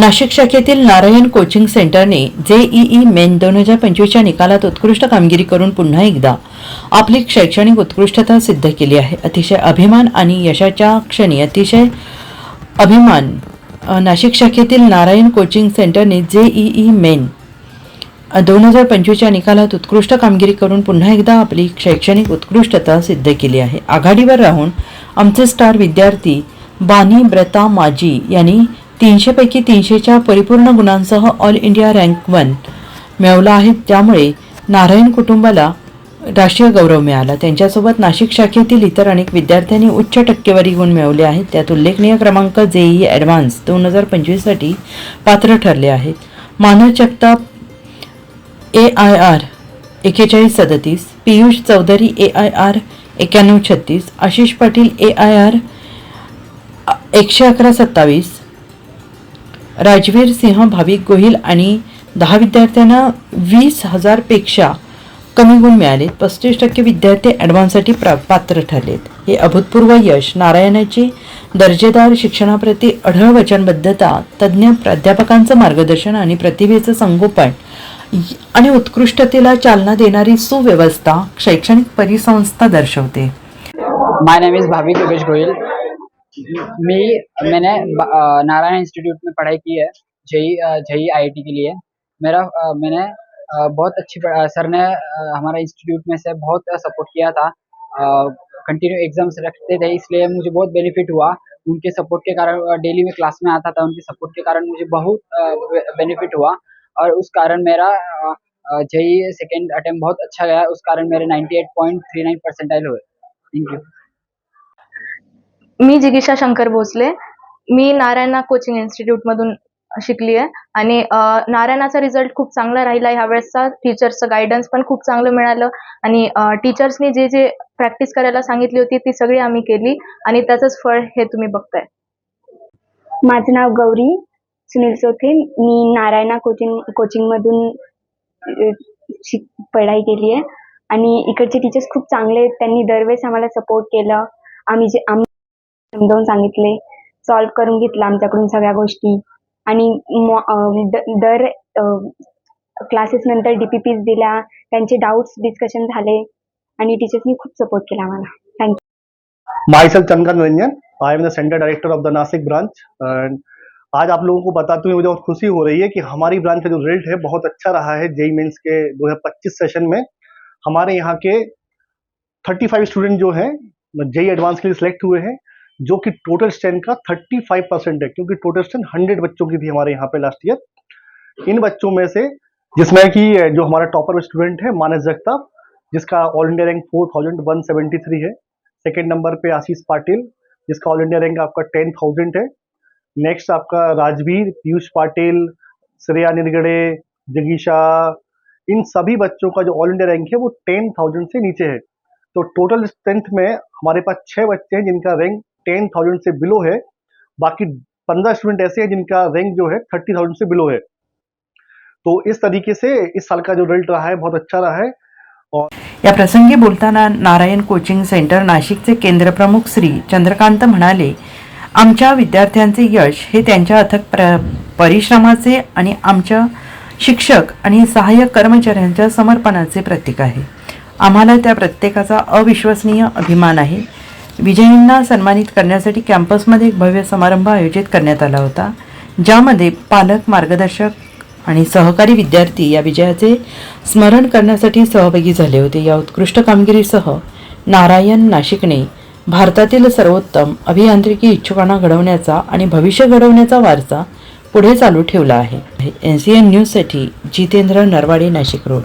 नाशिक शाखेतील नारायण कोचिंग सेंटरने JEE main दोन हजार पंचवीसच्या निकालात उत्कृष्ट कामगिरी करून पुन्हा एकदा आपली शैक्षणिक उत्कृष्टता सिद्ध केली आहे. अतिशय अभिमान आणि यशाच्या क्षणी अतिशय अभिमान नाशिक शाखेतील नारायण कोचिंग सेंटरने जेईई मेन दोन हजार पंचवीसच्या निकालात उत्कृष्ट कामगिरी करून पुन्हा एकदा आपली शैक्षणिक उत्कृष्टता सिद्ध केली आहे. आघाडीवर राहून आमचे स्टार विद्यार्थी बानी ब्रता माजी यांनी तीनशेपैकी तीनशेच्या परिपूर्ण गुणांसह ऑल इंडिया रँक वन मिळवला आहे. त्यामुळे नारायण कुटुंबाला राष्ट्रीय गौरव मिळाला. त्यांच्यासोबत नाशिक शाखेतील इतर अनेक विद्यार्थ्यांनी उच्च टक्केवारी गुण मिळवले आहेत. त्यात उल्लेखनीय क्रमांक जेई ॲडव्हान्स दोन हजार पंचवीससाठी पात्र ठरले आहेत. Manav Jagtap A I R एकेचाळीस सदतीस Piyush Chaudhari A I R एक्याण्णव छत्तीस Ashish Patil A I R एकशे अकरा सत्तावीस राजवीर सिंह भाविक गोहिल आणि दहा विद्यार्थ्यांना वीस हजारपेक्षा कमी गुण मिळाले. पस्तीस टक्के विद्यार्थी ॲडव्हान्ससाठी प्रा पात्र ठरलेत. हे अभूतपूर्व यश. नारायणाची दर्जेदार शिक्षणाप्रती अढळ वचनबद्धता तज्ज्ञ प्राध्यापकांचं मार्गदर्शन आणि प्रतिभेचं संगोपन आणि उत्कृष्टतेला चालना देणारी सुव्यवस्था शैक्षणिक परिसंस्था दर्शवते. My name is Bhavik Yogesh Goyal मी मैंने नारायण इंस्टीट्यूट में पढ़ाई की है, जेई जेई आईआईटी के लिए। मेरा मैंने बहुत अच्छी सर ने हमारा इंस्टीट्यूट में से बहुत सपोर्ट किया था। कंटिन्यू एग्ज़ाम्स रखते थे, इसलिए मुझे बहुत बेनिफिट हुआ। उनके सपोर्ट के कारण डेली में क्लास में आता था, उनके सपोर्ट के कारण मुझे बहुत बेनिफिट हुआ। और उस कारण मेरा जई सेकेंड अटेम्प्ट बहुत अच्छा गया, उस कारण मेरे 98.39 परसेंटाइल हुए। थैंक यू मी जिगिषा शंकर भोसले. मी नारायणा कोचिंग इन्स्टिट्यूटमधून शिकली आहे आणि नारायणाचा रिझल्ट खूप चांगला राहिला ह्यावेळेसचा. टीचर्सचं गायडन्स पण खूप चांगलं मिळालं. आणि टीचर्सनी जे जे प्रॅक्टिस करायला सांगितली होती ती सगळी आम्ही केली. आणि त्याचंच फळ हे तुम्ही बघताय. माझं नाव गौरी सुनील चोथे. मी नारायणा कोचिंग कोचिंगमधून शिक पढ़ाई केली आहे आणि इकडचे टीचर्स खूप चांगले आहेत. त्यांनी दरवेळेस आम्हाला सपोर्ट केलं. आम्ही जे आम्ही समजावून सांगितले. सॉल्व्ह करून घेतलं आमच्याकडून सगळ्या गोष्टी. आणि मॉ- द- दर क्लासेस नंतर डीपीपी दिल्या. त्यांचे डाऊट्स डिस्कशन झाले. आणि टीचर्सनी खूप सपोर्ट केला आम्हाला. Thank you myself Chandan Ranjan I am the center director of the Nashik branch and आज आप लोगों को बताते हुए मुझे बहुत खुशी हो रही है कि हमारी ब्रांच का जो रिजल्ट है बहुत अच्छा रहा है जेई मेंस के 2025 सेशन में. हमारे यहाँ के 35 स्टूडेंट जो हैं जेई एडवांस के लिए सिलेक्ट हुए हैं. जो कि टोटल स्ट्रेंथ का 35 परसेंट है, क्योंकि टोटल स्ट्रेंथ 100 बच्चों की थी हमारे यहाँ पे लास्ट ईयर इन बच्चों में से जिसमें कि जो हमारा टॉपर स्टूडेंट है, मानस जगताप, जिसका all India rank four thousand one seventy three है। सेकेंड नंबर पे आशीष पाटिल, जिसका ऑल इंडिया रैंक आपका टेन थाउज़ेंड है। नेक्स्ट आपका राजवीर, पीयूष पाटिल, श्रेया निरगड़े, जगीशा, इन सभी बच्चों का जो ऑल इंडिया रैंक है, वो टेन थाउज़ेंड से नीचे है। तो टोटल स्ट्रेंथ में हमारे पास छह बच्चे हैं जिनका रैंक टेन थाउजेंड से बिलो है। बाकी पंद्रह स्टूडेंट ऐसे हैं जिनका रैंक जो है थर्टी थाउजेंड से बिलो है। तो इस तरीके से इस साल का जो रिजल्ट रहा है बहुत अच्छा रहा है। या प्रसंगी बोलताना नारायण कोचिंग सेंटर नाशिकचे केंद्र प्रमुख श्री चंद्रकांत म्हणाले आमच्या विद्यार्थ्यांचे यश हे त्यांच्या अथक प्र परिश्रमाचे आणि आमच्या शिक्षक आणि सहाय्यक कर्मचाऱ्यांच्या समर्पणाचे प्रतीक आहे. आम्हाला त्या प्रत्येकाचा अविश्वसनीय अभिमान आहे. विजयींना सन्मानित करण्यासाठी कॅम्पसमध्ये एक भव्य समारंभ आयोजित करण्यात आला होता ज्यामध्ये पालक मार्गदर्शक आणि सहकारी विद्यार्थी या विजयाचे स्मरण करण्यासाठी सहभागी झाले होते. या उत्कृष्ट कामगिरीसह नारायण नाशिकने भारतातील सर्वोत्तम अभियांत्रिकी इच्छुकांना घडवण्याचा आणि भविष्य घडवण्याचा वारसा पुढे चालू ठेवला आहे. एन सी एन न्यूजसाठी जितेंद्र नरवाडे नाशिक रोड.